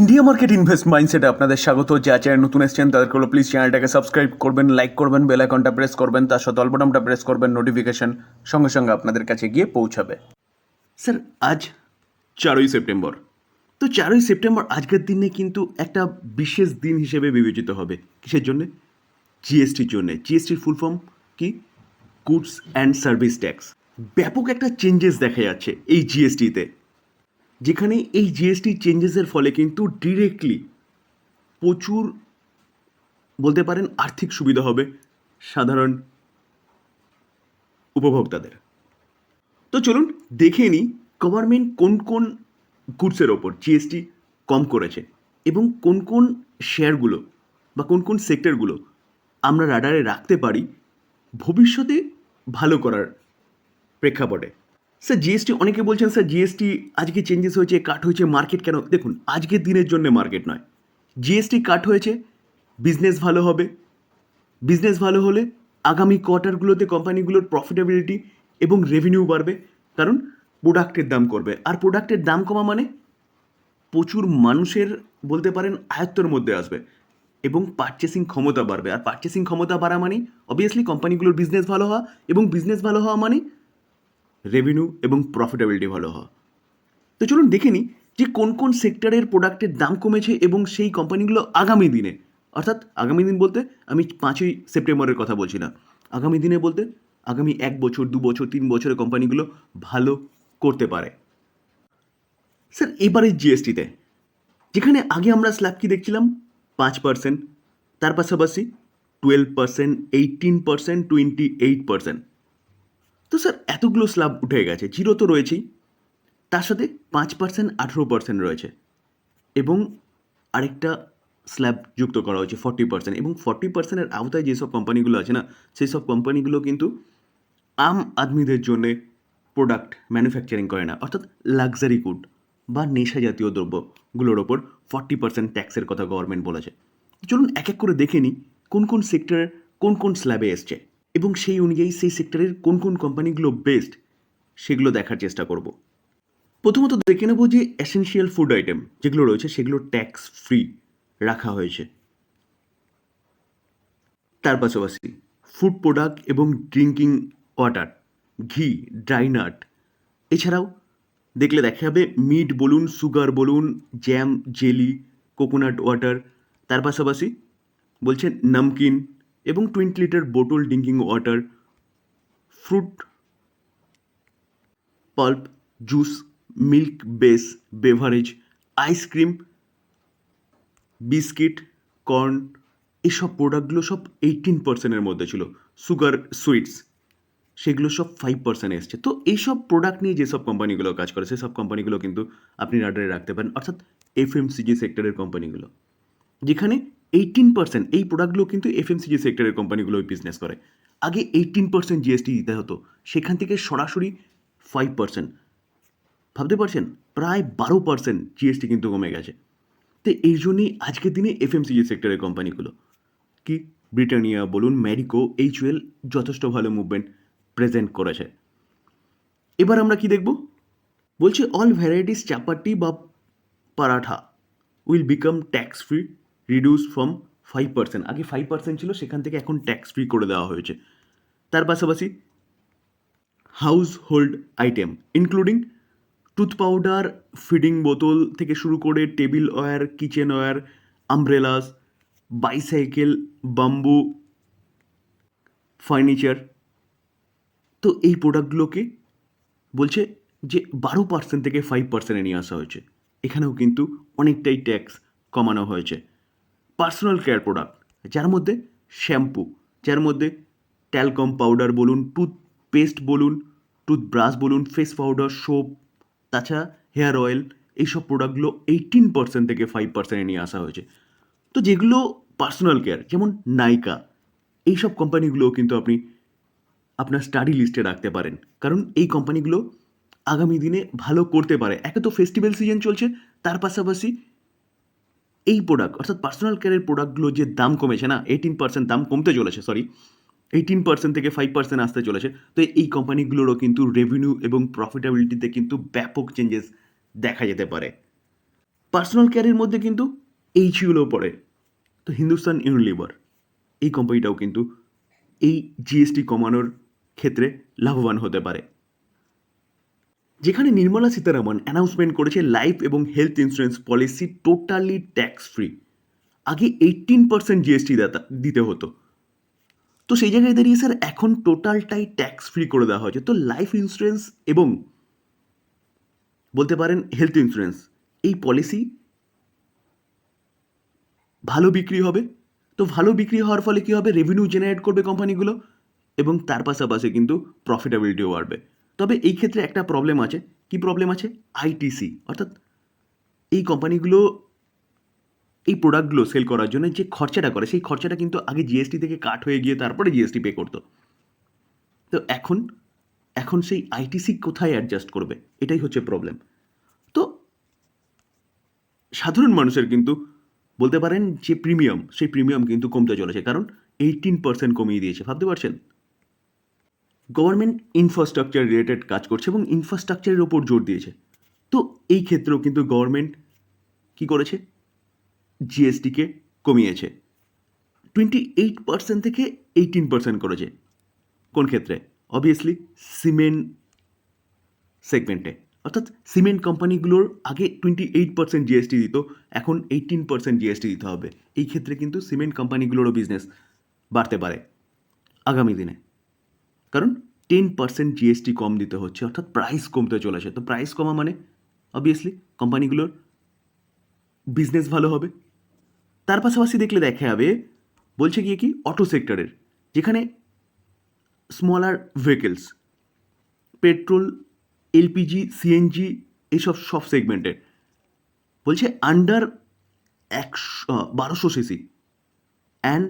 India market invest মাইন্ডসেটে আপনাদের স্বাগত। যা চ্যানেল নতুন এসছেন, তাদেরকে হলো প্লিজ চ্যানেলটাকে সাবস্ক্রাইব করবেন লাইক করবেন বেল আইকনটা প্রেস করবেন, তার সাথে অল্পটামটা প্রেস করবেন নোটিফিকেশন সঙ্গে সঙ্গে আপনাদের কাছে গিয়ে পৌঁছাবে। স্যার, আজ চারই সেপ্টেম্বর। তো চারই সেপ্টেম্বর, আজকের দিনে কিন্তু একটা বিশেষ দিন হিসেবে বিবেচিত হবে। কিসের জন্যে? জিএসটির জন্যে। জিএসটির ফুল ফর্ম কি? গুডস অ্যান্ড সার্ভিস ট্যাক্স ব্যাপক একটা চেঞ্জেস দেখা যাচ্ছে এই জিএসটিতে যেখানে এই জিএসটি চেঞ্জেসের ফলে কিন্তু ডিরেক্টলি প্রচুর বলতে পারেন আর্থিক সুবিধা হবে সাধারণ উপভোক্তাদের। তো চলুন দেখে নিই গভর্নমেন্ট কোন কোন গুডসের ওপর জিএসটি কম করেছে এবং কোন কোন শেয়ারগুলো বা কোন কোন সেক্টরগুলো আমরা রাডারে রাখতে পারি ভবিষ্যতে ভালো করার প্রেক্ষাপটে। স্যার জিএসটি অনেকে বলছেন স্যার জিএসটি আজকে চেঞ্জেস হয়েছে কাট হয়েছে মার্কেট কেন? দেখুন, আজকের দিনের জন্য মার্কেট নয়। জিএসটি কাট হয়েছে বিজনেস ভালো হবে। বিজনেস ভালো হলে আগামী কোয়ার্টারগুলোতে কোম্পানিগুলোর প্রফিটেবিলিটি এবং রেভিনিউ বাড়বে, কারণ প্রোডাক্টের দাম করবে। আর প্রোডাক্টের দাম কমা মানে প্রচুর মানুষের, বলতে পারেন, আয়ত্তর মধ্যে আসবে এবং পারচেসিং ক্ষমতা বাড়বে। আর পারচেসিং ক্ষমতা বাড়া মানে অবভিয়াসলি কোম্পানিগুলোর বিজনেস ভালো হওয়া এবং বিজনেস ভালো হওয়া মানে রেভিনিউ এবং প্রফিটেবিলিটি ভালো হওয়া তো চলুন দেখে নিই যে কোন কোন সেক্টরের প্রোডাক্টের দাম কমেছে এবং সেই কোম্পানিগুলো আগামী দিনে, অর্থাৎ আগামী দিন বলতে আমি পাঁচই সেপ্টেম্বরের কথা বলছি না, আগামী দিনে বলতে আগামী এক বছর, দু বছর, তিন বছরের কোম্পানিগুলো ভালো করতে পারে। স্যার এবারের জিএসটিতে যেখানে আগে আমরা স্ল্যাব কি দেখছিলাম? পাঁচ পার্সেন্ট তার পাশাপাশি twelve percent eighteen percent twenty eight percent তো স্যার, এতগুলো স্ল্যাব উঠে গেছে, জিরো তো রয়েছেই। তার সাথে পাঁচ পার্সেন্ট, আঠেরো পার্সেন্ট রয়েছে। এবং আরেকটা স্ল্যাব যুক্ত করা হয়েছে, ফর্টি পার্সেন্ট। এবং ফর্টি পার্সেন্টের আওতায় যেসব কোম্পানিগুলো আছে না সেই সব কোম্পানিগুলো কিন্তু আম আদমিদের জন্যে প্রোডাক্ট ম্যানুফ্যাকচারিং করে না। অর্থাৎ লাক্সারি গুড বা নেশা জাতীয় দ্রব্যগুলোর ওপর ফর্টি পার্সেন্ট ট্যাক্সের কথা গভর্নমেন্ট বলেছে। চলুন এক এক করে দেখে নিই কোন কোন সেক্টরের কোন কোন স্ল্যাবে এসছে। এবং সেই অনুযায়ী সেই সেক্টরের কোন কোন কোম্পানিগুলো বেস্ট সেগুলো দেখার চেষ্টা করব। প্রথমত দেখে নেব যে এসেনশিয়াল ফুড আইটেম যেগুলো রয়েছে, সেগুলো ট্যাক্স ফ্রি রাখা হয়েছে। তার পাশাপাশি ফুড প্রোডাক্ট এবং drinking water ghee dry nut এছাড়াও দেখলে দেখা যাবে মিট বলুন সুগার বলুন জ্যাম জেলি কোকোনাট ওয়াটার তার পাশাপাশি বলছে নামকিন এবং twenty litre bottle drinking water fruit pulp juice milk base beverage ice cream biscuit corn এসব প্রোডাক্টগুলো সব এইটিন পার্সেন্টের মধ্যে ছিল। সুগার সুইটস সেগুলো সব ফাইভ পার্সেন্ট এসছে। তো এইসব প্রোডাক্ট নিয়ে যেসব কোম্পানিগুলো কাজ করে, সেসব কোম্পানিগুলো কিন্তু আপনি রাডারে রাখতে পারেন, অর্থাৎ এফএমসিজি সেক্টরের কোম্পানিগুলো যেখানে এইটিন পার্সেন্ট এই প্রোডাক্টগুলো কিন্তু এফএমসিজি সেক্টরের কোম্পানিগুলো বিজনেস করে। আগে এইটিন পার্সেন্ট জিএসটি দিতে হতো, সেখান থেকে সরাসরি ফাইভ পার্সেন্ট ভাবতে পারছেন? প্রায় বারো পার্সেন্ট জিএসটি কিন্তু কমে গেছে। তো এই জন্যই আজকের দিনে এফ এফএমসিজি সেক্টরের কোম্পানিগুলো কি? ব্রিটানিয়া বলুন ম্যারিকো এইচওয়েল যথেষ্ট ভালো মুভমেন্ট প্রেজেন্ট করেছে। এবার আমরা কি দেখব? বলছে অল ভ্যারাইটিস চাপাটি বা paratha will become tax free reduce from five percent আগে ফাইভ পার্সেন্ট ছিল, সেখান থেকে এখন ট্যাক্স ফ্রি করে দেওয়া হয়েছে। তার পাশাপাশি household item including tooth powder feeding বোতল থেকে শুরু করে tableware kitchenware umbrellas bicycle bamboo furniture তো এই প্রোডাক্টগুলোকে বলছে যে বারো পার্সেন্ট থেকে ফাইভ পার্সেন্টে নিয়ে আসা হয়েছে। এখানেও কিন্তু অনেকটাই ট্যাক্স কমানো হয়েছে। পার্সোনাল কেয়ার প্রোডাক্ট যার মধ্যে শ্যাম্পু যার মধ্যে ট্যালকম পাউডার বলুন টুথপেস্ট বলুন টুথব্রাশ বলুন ফেস পাউডার সোপ তাছাড়া হেয়ার অয়েল এইসব প্রোডাক্টগুলো এইটিন পার্সেন্ট থেকে ফাইভ পার্সেন্টে নিয়ে আসা হয়েছে। তো যেগুলো পার্সোনাল কেয়ার যেমন নাইকা এইসব কোম্পানিগুলোও কিন্তু আপনি আপনার স্টাডি লিস্টে রাখতে পারেন। কারণ এই কোম্পানিগুলো আগামী দিনে ভালো করতে পারে। একে তো ফেস্টিভ্যাল সিজন চলছে, তার পাশাপাশি এই প্রোডাক্ট অর্থাৎ পার্সোনাল কেয়ারের প্রোডাক্টগুলো যে দাম কমেছে না এইটিন পার্সেন্ট দাম কমতে চলেছে সরি এইটিন পার্সেন্ট থেকে ফাইভ পার্সেন্ট আসতে চলেছে, তো এই কোম্পানিগুলোরও কিন্তু রেভিনিউ এবং প্রফিটেবিলিটিতে কিন্তু ব্যাপক চেঞ্জেস দেখা যেতে পারে। পার্সোনাল কেয়ারের মধ্যে কিন্তু এইচগুলো পড়ে, তো হিন্দুস্তান ইউনিলিভার এই কোম্পানিটাও কিন্তু এই জিএসটি কমানোর ক্ষেত্রে লাভবান হতে পারে। যেখানে নির্মলা সীতারামন অ্যানাউন্সমেন্ট করেছে লাইফ এবং health insurance policy totally tax free আগে এইটিন পার্সেন্ট জিএসটি দিতে হতো। তো সেই জায়গায় দাঁড়িয়ে স্যার এখন টোটালটাই ট্যাক্স ফ্রি করে দেওয়া হয়েছে। তো লাইফ ইন্স্যুরেন্স এবং বলতে পারেন হেলথ ইন্স্যুরেন্স এই পলিসি ভালো বিক্রি হবে। তো ভালো বিক্রি হওয়ার ফলে কী হবে? রেভিনিউ জেনারেট করবে কোম্পানিগুলো এবং তার পাশাপাশি কিন্তু প্রফিটেবিলিটিও বাড়বে। তবে এই ক্ষেত্রে একটা প্রবলেম আছে। কি প্রবলেম আছে? আইটিসি অর্থাৎ এই কোম্পানিগুলো এই প্রোডাক্টগুলো সেল করার জন্য যে খরচাটা করে, সেই খরচাটা কিন্তু আগে জিএসটি থেকে কাট হয়ে গিয়ে তারপরে জিএসটি পে করতো। তো এখন এখন সেই আইটিসি কোথায় অ্যাডজাস্ট করবে? এটাই হচ্ছে প্রবলেম তো সাধারণ মানুষের কিন্তু বলতে পারেন যে প্রিমিয়াম সেই প্রিমিয়াম কিন্তু কমতে চলেছে। কারণ এইটিন পার্সেন্ট কমিয়ে দিয়েছে। ভাবতে পারছেন? গভর্নমেন্ট ইনফ্রাস্ট্রাকচার রিলেটেড কাজ করছে এবং ইনফ্রাস্ট্রাকচারের ওপর জোর দিয়েছে। তো এই ক্ষেত্রেও কিন্তু গভর্নমেন্ট কী করেছে? জিএসটিকে কমিয়েছে। টোয়েন্টি এইট পার্সেন্ট থেকে এইটিন পার্সেন্ট করেছে। কোন ক্ষেত্রে? অবভিয়াসলি সিমেন্ট সেগমেন্টে অর্থাৎ সিমেন্ট কোম্পানিগুলোর আগে টোয়েন্টি এইট পার্সেন্ট জিএসটি দিত, এখন এইটিন পার্সেন্ট জিএসটি দিতে হবে। এই ক্ষেত্রে কিন্তু সিমেন্ট কোম্পানিগুলোরও বিজনেস বাড়তে পারে। আগামী দিনে। কারণ টেন পার্সেন্ট জিএসটি কম দিতে হচ্ছে, অর্থাৎ প্রাইস কমতে চলেছে। তো প্রাইস কমা মানে? অবভিয়াসলি কোম্পানিগুলোর বিজনেস ভালো হবে। তার পাশাপাশি দেখলে দেখা যাবে, বলছে গিয়ে কি অটো সেক্টরের যেখানে smaller vehicles petrol LPG CNG এইসব সব সেগমেন্টের বলছে আন্ডার একশো, বারোশো সিসি অ্যান্ড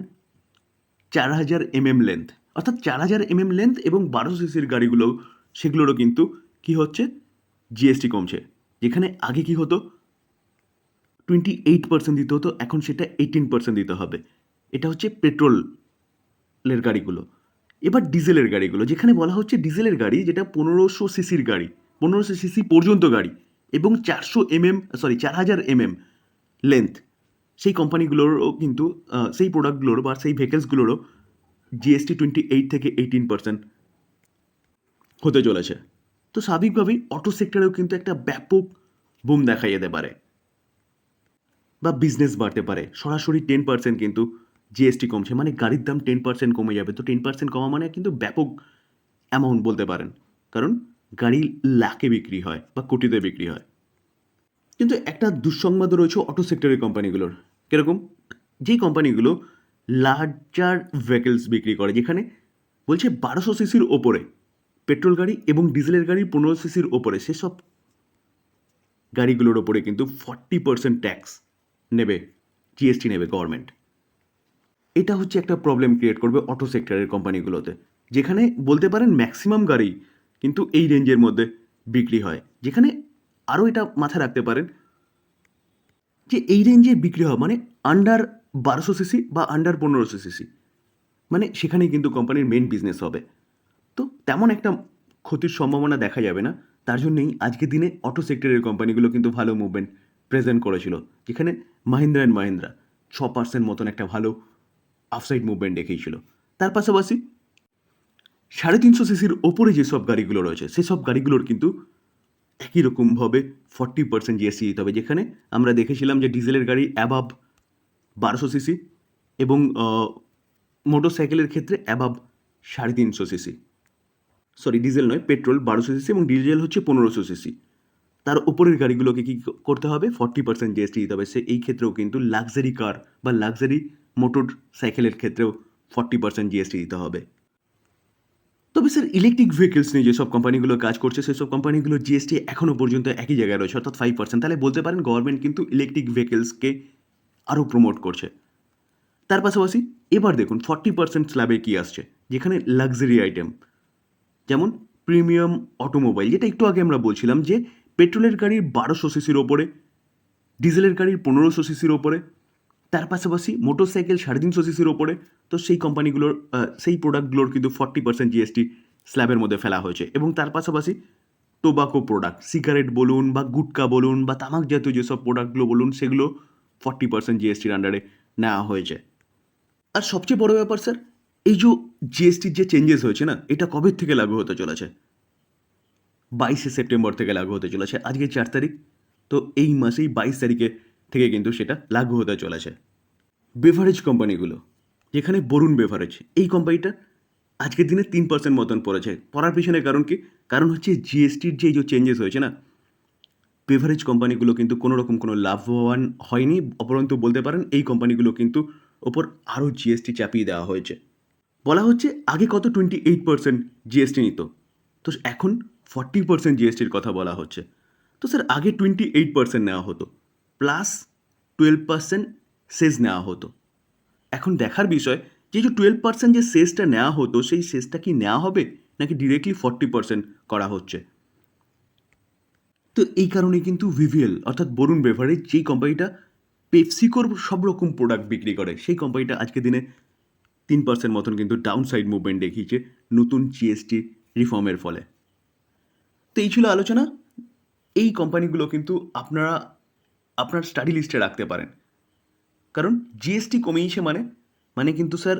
চার হাজার এমএম লেন্থ অর্থাৎ চার হাজার এমএম লেন্থ এবং বারোশো সিসির গাড়িগুলো, সেগুলোরও কিন্তু কি হচ্ছে? জিএসটি কমছে। যেখানে আগে কি হতো? টোয়েন্টি এইট পার্সেন্ট দিতে হতো, এখন সেটা এইটিন পার্সেন্ট দিতে হবে। এটা হচ্ছে পেট্রোলের গাড়িগুলো। এবার ডিজেলের গাড়িগুলো, যেখানে বলা হচ্ছে ডিজেলের গাড়ি, যেটা পনেরোশো সিসির গাড়ি, পনেরোশো সিসি পর্যন্ত গাড়ি এবং চারশো এমএম সরি চার হাজার এমএম লেন্থ সেই কোম্পানিগুলোরও কিন্তু সেই প্রোডাক্টগুলোর বা সেই ভেহিকেলসগুলোরও জিএসটি টোয়েন্টি এইট থেকে এইটিন পার্সেন্ট হতে চলেছে। তো স্বাভাবিকভাবেই অটো সেক্টরেও কিন্তু একটা ব্যাপক বুম দেখা যেতে পারে বা বিজনেস বাড়তে পারে। সরাসরি টেন পার্সেন্ট কিন্তু জিএসটি কমছে মানে গাড়ির দাম টেন পার্সেন্ট কমে যাবে। তো টেন পার্সেন্ট কমা মানে কিন্তু ব্যাপক অ্যামাউন্ট বলতে পারেন। কারণ গাড়ি লাখে বিক্রি হয় বা কোটিতে বিক্রি হয়। কিন্তু একটা দুঃসংবাদও রয়েছে অটো সেক্টরের কোম্পানিগুলোর কীরকম? যেই কোম্পানিগুলো লার্জার ভেহিকেলস বিক্রি করে, যেখানে বলছে বারোশো সিসির ওপরে পেট্রোল গাড়ি এবং ডিজেলের গাড়ি পনেরো সিসির ওপরে। সেসব গাড়িগুলোর ওপরে কিন্তু ফর্টি পার্সেন্ট ট্যাক্স নেবে জিএসটি নেবে গভর্নমেন্ট এটা হচ্ছে একটা প্রবলেম ক্রিয়েট করবে অটো সেক্টরের কোম্পানিগুলোতে যেখানে বলতে পারেন ম্যাক্সিমাম গাড়ি কিন্তু এই রেঞ্জের মধ্যে বিক্রি হয়, যেখানে আরও এটা মাথায় রাখতে পারেন যে এই রেঞ্জে বিক্রি হয় মানে আন্ডার বারোশো সিসি বা আন্ডার পনেরোশো সিসি মানে সেখানেই কিন্তু কোম্পানির মেন বিজনেস হবে। তো তেমন একটা ক্ষতির সম্ভাবনা দেখা যাবে না। তার জন্যই আজকের দিনে অটো সেক্টরের কোম্পানিগুলো কিন্তু ভালো মুভমেন্ট প্রেজেন্ট করেছিল। যেখানে মাহিন্দ্রা অ্যান্ড মাহিন্দ্রা ছ পার্সেন্ট মতন একটা ভালো আফসাইড মুভমেন্ট দেখিয়েছিল। তার পাশাপাশি সাড়ে তিনশো সিসির ওপরে যেসব গাড়িগুলো রয়েছে, সেসব গাড়িগুলোর কিন্তু একই রকমভাবে ফর্টি পার্সেন্ট জিএসটি দিতে হবে, যেখানে আমরা দেখেছিলাম যে ডিজেলের গাড়ি অ্যাবাব বারোশো সিসি এবং মোটর সাইকেলের ক্ষেত্রে অ্যাবাব সাড়ে তিনশো সিসি সরি ডিজেল নয় পেট্রোল বারোশো সিসি এবং ডিজেল হচ্ছে পনেরোশো সিসি তার উপরের গাড়িগুলোকে কী করতে হবে? ফর্টি পার্সেন্ট জিএসটি দিতে হবে। সে এই ক্ষেত্রেও কিন্তু লাক্সারি কার বা লাক্সারি মোটর সাইকেলের ক্ষেত্রেও ফর্টি পার্সেন্ট জিএসটি দিতে হবে। তবে স্যার ইলেকট্রিক ভেহিকেলস নিয়ে যেসব কোম্পানিগুলো কাজ করছে, সেসব কোম্পানিগুলো জিএসটি এখনও পর্যন্ত একই জায়গায় রয়েছে, অর্থাৎ ফাইভ পার্সেন্ট তাহলে বলতে পারেন গভর্নমেন্ট কিন্তু ইলেকট্রিক ভেহিকেলসকে আরও প্রমোট করছে। তার পাশাপাশি এবার দেখুন ফর্টি পার্সেন্ট স্ল্যাবে কী আসছে? যেখানে লাক্সারি আইটেম যেমন প্রিমিয়াম অটোমোবাইল যেটা একটু আগে আমরা বলছিলাম যে পেট্রোলের গাড়ির বারোশো সিসির ওপরে ডিজেলের গাড়ির পনেরোশো সিসির ওপরে তার পাশাপাশি মোটর সাইকেল সাড়ে তিনশো সিসির ওপরে, তো সেই কোম্পানিগুলোর সেই প্রোডাক্টগুলোর কিন্তু ফর্টি পার্সেন্ট জিএসটি স্ল্যাবের মধ্যে ফেলা হয়েছে। এবং তার পাশাপাশি টোবাকো প্রোডাক্ট সিগারেট বলুন বা গুটকা বলুন বা তামাক জাতীয় যেসব প্রোডাক্টগুলো বলুন, সেগুলো ফর্টি পার্সেন্ট জিএসটির আন্ডারে নেওয়া হয়েছে। আর সবচেয়ে বড় ব্যাপার স্যার এই যে জিএসটির যে চেঞ্জেস হয়েছে না, এটা কবে থেকে লাগু হতে চলেছে? বাইশে সেপ্টেম্বর থেকে লাগু হতে চলেছে, আজকে চার তারিখ। তো এই মাসেই বাইশ তারিখে থেকে কিন্তু সেটা লাগু হতে চলেছে। বেভারেজ কোম্পানিগুলো, যেখানে বরুণ বেভারেজ এই কোম্পানিটা আজকের দিনে তিন পার্সেন্ট মতন পড়েছে। পড়ার পিছনে কারণ কি? কারণ হচ্ছে জিএসটির যে যে চেঞ্জেস হয়েছে না বেভারেজ কোম্পানিগুলো কিন্তু কোনো রকম কোনো লাভবান হয়নি, অপরন্তু বলতে পারেন এই কোম্পানিগুলো কিন্তু ওপর আরও জিএসটি চাপিয়ে দেওয়া হয়েছে। বলা হচ্ছে আগে কত টোয়েন্টি এইট পার্সেন্ট জিএসটি নিত? তো এখন ফর্টি পার্সেন্ট জিএসটির কথা বলা হচ্ছে। তো স্যার আগে টোয়েন্টি এইট পার্সেন্ট নেওয়া হতো। প্লাস টুয়েলভ পার্সেন্ট সেজ নেওয়া হতো। এখন দেখার বিষয়, যে যে টুয়েলভ পার্সেন্ট যে সেজটা নেওয়া হতো, সেই সেজটা কি নেওয়া হবে? নাকি ডিরেক্টলি ফর্টি পার্সেন্ট করা হচ্ছে? তো এই কারণে কিন্তু ভিভিএল অর্থাৎ বরুণ বেভারেজ যেই কোম্পানিটা পেপসিকোর সব রকম প্রোডাক্ট বিক্রি করে, সেই কোম্পানিটা আজকে দিনে তিন পার্সেন্ট মতন কিন্তু ডাউন সাইড মুভমেন্ট দেখিয়েছে নতুন জিএসটি রিফর্মের ফলে। তো এই ছিল আলোচনা। এই কোম্পানিগুলো কিন্তু আপনারা আপনার স্টাডি লিস্টে রাখতে পারেন। কারণ জিএসটি কমিয়েছে মানে মানে কিন্তু স্যার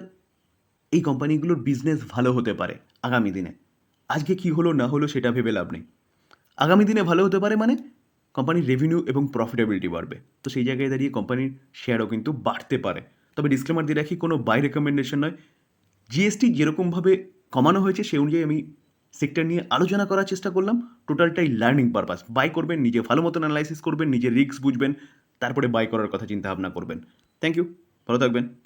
এই কোম্পানিগুলোর বিজনেস ভালো হতে পারে আগামী দিনে। আজকে কি হলো, না হলো সেটা ভেবে লাভ নেই। আগামী দিনে ভালো হতে পারে মানে কোম্পানির রেভিনিউ এবং প্রফিটেবিলিটি বাড়বে। তো সেই জায়গায় দাঁড়িয়ে কোম্পানির শেয়ারও কিন্তু বাড়তে পারে। তবে ডিসক্লেমার দিয়ে রাখি, কোনো বাই রেকমেন্ডেশন নয়। জিএসটি যেরকমভাবে কমানো হয়েছে সেই অনুযায়ী আমি সেক্টর নিয়ে আলোচনা করার চেষ্টা করলাম। টোটালটাই লার্নিং পারপাস বাই করবেন, নিজে ভালো মতন অ্যানালাইসিস করবেন নিজের রিস্ক বুঝবেন, তারপরে বাই করার কথা চিন্তা ভাবনা করবেন। থ্যাংক ইউ ভালো থাকবেন।